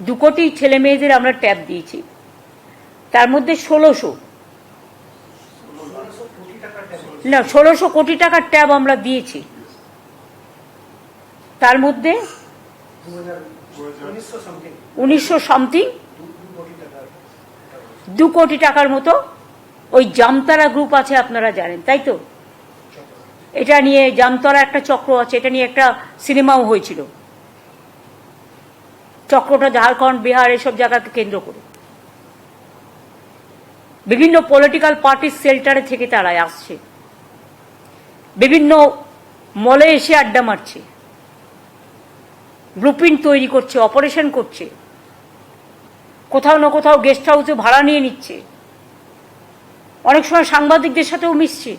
দু কোটি ছেলে মেয়েদের আমরা ট্যাব দিয়েছি। তার মধ্যে ষোলোশো। না, ষোলোশো কোটি টাকার ট্যাব আমরা দিয়েছি। তার মধ্যে উনিশশো সামথিং। দু কোটি টাকার মতো ওই জামতারা গ্রুপ আছে আপনারা জানেন, তাই তো? এটা নিয়ে জামতারা একটা চক্র আছে, এটা নিয়ে একটা সিনেমাও হয়েছিল। চক্রটা ঝাড়খণ্ড, বিহার, এসব জায়গাকে কেন্দ্র করে। বিভিন্ন পলিটিক্যাল পার্টির সেল্টারে থেকে তারা আসছে। বিভিন্ন মলে এসে আড্ডা মারছে। ব্লুপ্রিন্ট তৈরি করছে অপারেশন করছে। কোথাও না কোথাও গেস্ট হাউসে ভাড়া নিয়ে নিচ্ছে। অনেক সময় সাংবাদিকদের সাথেও মিশছে।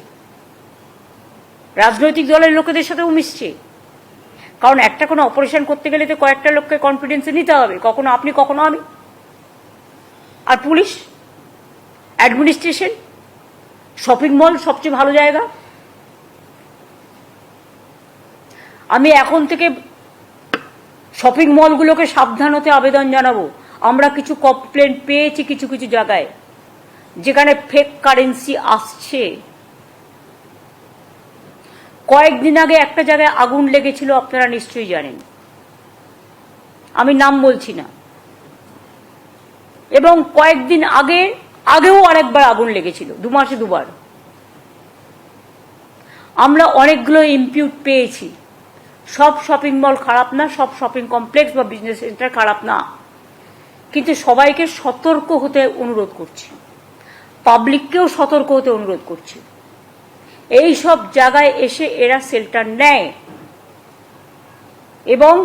রাজনৈতিক দলের লোকেদের সাথেও মিশছে। কারণ একটা কোনো অপারেশন করতে গেলে তো কয়েকটা লোককে কনফিডেন্সে নিতে হবে। কখনো আপনি, কখনো আমি। আর পুলিশ? অ্যাডমিনিস্ট্রেশন শপিং মল সবচেয়ে ভালো জায়গা? আমি এখন থেকে শপিং মলগুলোকে সাবধান হতে আবেদন জানাব। আমরা কিছু কমপ্লেন পেয়েছি কিছু কিছু জায়গায়। যেখানে ফেক কারেন্সি আসছে। কয়েকদিন আগে একটা জায়গায় আগুন লেগেছিল, আপনারা নিশ্চয়ই জানেন। আমি নাম বলছি না। এবং কয়েকদিন আগে, আগেও আরেকবার আগুন লেগেছিল, দু মাসে দুবার। আমরা অনেকগুলো ইম্পিউট পেয়েছি। সব শপিং মল খারাপ না, সব শপিং কমপ্লেক্স বা বিজনেস সেন্টার খারাপ না। কিন্তু সবাইকে সতর্ক হতে অনুরোধ করছি। পাবলিককেও সতর্ক হতে অনুরোধ করছি। এই সব জায়গায় এসে এরা শেল্টার নেয়। এবং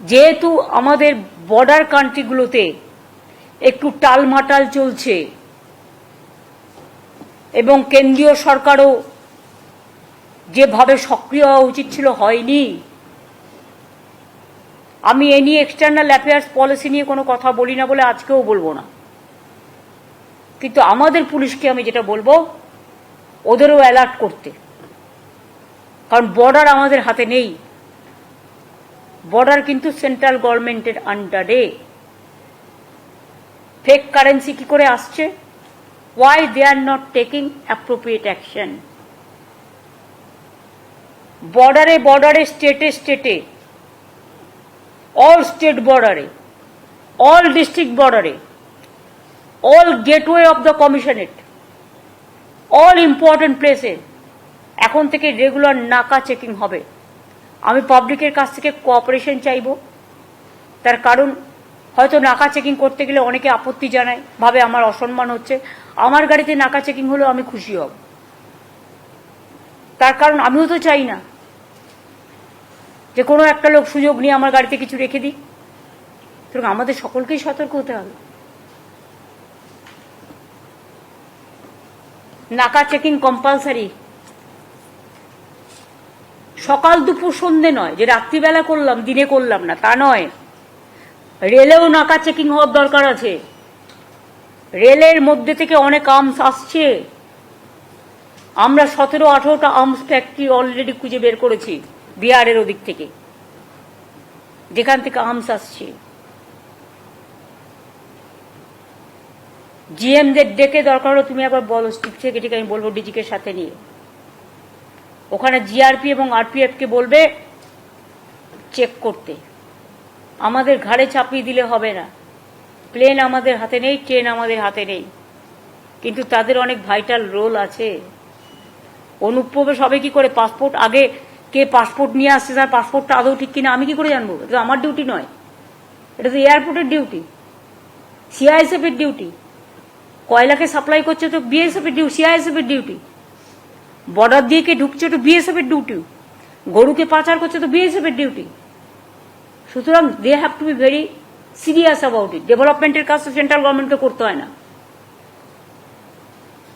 যেহেতু আমাদের বর্ডার কান্ট্রিগুলোতে একটু টালমাটাল চলছে, এবং কেন্দ্রীয় সরকারও যেভাবে সক্রিয় হওয়া উচিত ছিল হয়নি। আমি এ নিয়ে এক্সটার্নাল অ্যাফেয়ার্স পলিসি নিয়ে কোনো কথা বলি না বলে আজকেও বলব না। কিন্তু আমাদের পুলিশকে আমি যেটা বলব ওদেরও অ্যালার্ট করতে। কারণ বর্ডার আমাদের হাতে নেই। বর্ডার কিন্তু সেন্ট্রাল গভর্নমেন্টের আন্ডারে ফেক কারেন্সি কি করে আসছে? Why they are not taking appropriate action বর্ডারে বর্ডারে স্টেটে স্টেটে অল স্টেট বর্ডারে অল ডিস্ট্রিক্ট বর্ডারে all gateway of the commissionerate all important প্লেসে এখন থেকে রেগুলার নাকা চেকিং হবে। আমি পাবলিকের কাছ থেকে কোঅপারেশন চাইব। তার কারণ, হয়তো নাকা চেকিং করতে গেলে অনেকে আপত্তি জানায়, ভাবে আমার অসম্মান হচ্ছে। আমার গাড়িতে নাকা চেকিং হলেও আমি খুশি হব। তার কারণ, আমিও তো চাই না যে কোনো একটা লোক সুযোগ নিয়ে আমার গাড়িতে কিছু রেখে দিই সুতরাং আমাদের সকলকেই সতর্ক হতে হবে। নাকা চেকিং কম্পালসারি সকাল দুপুর সন্ধে নয়, যে রাত্রিবেলা করলাম, দিনে করলাম না, তা নয়। রেলেও নাকা চেকিং হওয়ার দরকার আছে। রেলের মধ্যে থেকে অনেক আর্মস আসছে। আমরা সতেরো, আঠেরোটা আর্মস ফ্যাক্টরি অলরেডি খুঁজে বের করেছি, বিহারের ওদিক থেকে। যেখান থেকে আর্মস আসছে। জিএমদের ডেকে দরকার হলো তুমি একবার বলো চিফ সেক্রেটারিকে আমি বলব ডিজিকে সাথে নিয়ে। ওখানে জিআরপি এবং আরপিএফকে বলবে চেক করতে। আমাদের ঘাড়ে চাপিয়ে দিলে হবে না। প্লেন আমাদের হাতে নেই ট্রেন আমাদের হাতে নেই। কিন্তু তাদের অনেক ভাইটাল রোল আছে। অনুপ্রবে সবে কি করে? পাসপোর্ট আগে কে পাসপোর্ট নিয়ে আসছে, তার পাসপোর্টটা আদৌ ঠিক কিনা, আমি কি করে জানব? এটা তো আমার ডিউটি নয়। এটা তো এয়ারপোর্টের ডিউটি সিআইএসএফ এর ডিউটি কয়লাকে সাপ্লাই করছে তো বিএসএফ এর ডিউটি সিআইএসএফ এর ডিউটি বর্ডার দিয়ে কে ঢুকছে তো বিএসএফ এর ডিউটি গরুকে পাচার করছে তো বিএসএফ এর ডিউটি সুতরাং they have to be very serious about it ডেভেলপমেন্টের কাজ তো সেন্ট্রাল গভর্নমেন্টকে করতে হয় না।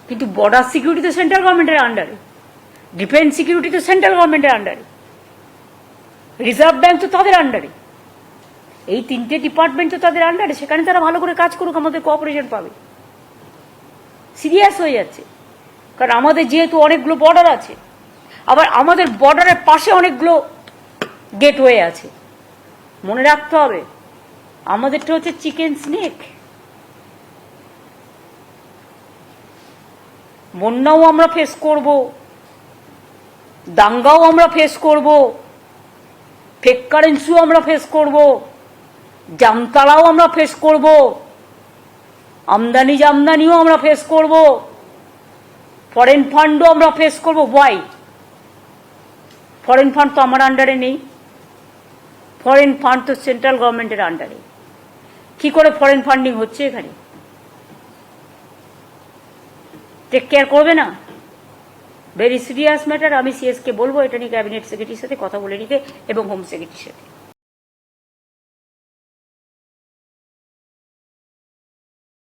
কিন্তু বর্ডার সিকিউরিটি তো সেন্ট্রাল গভর্নমেন্টের আন্ডারে ডিফেন্স সিকিউরিটি তো সেন্ট্রাল গভর্নমেন্টের আন্ডারে রিজার্ভ ব্যাংক তো তাদের আন্ডারে এই তিনটে ডিপার্টমেন্ট তো তাদের আন্ডারে সেখানে তারা ভালো করে কাজ করুক, আমাদের কোঅপারেশন পাবে। সিরিয়াস হয়ে যাচ্ছে। কারণ আমাদের যেহেতু অনেকগুলো বর্ডার আছে, আবার আমাদের বর্ডারের পাশে অনেকগুলো গেটওয়ে আছে। মনে রাখতে হবে, আমাদেরটা হচ্ছে চিকেন স্নেক বন্যাও আমরা ফেস করব, দাঙ্গাও আমরা ফেস করব ফেক কারেন্সিও আমরা ফেস করব, জামতালাও আমরা ফেস করব। আমদানি জামদানিও আমরা ফেস করব। ফরেন ফান্ডও আমরা ফেস করব। ওয়াই ফরেন ফান্ড তো আমার আন্ডারে নেই। ফরেন ফান্ড তো সেন্ট্রাল গভর্নমেন্টের আন্ডারে কি করে ফরেন ফান্ডিং হচ্ছে এখানে? টেক কেয়ার করবে না? ভেরি সিরিয়াস ম্যাটার আমি সিএসকে বলব, এটা নিয়ে ক্যাবিনেট সেক্রেটারির সাথে কথা বলে নিতে এবং হোম সেক্রেটারির সাথে।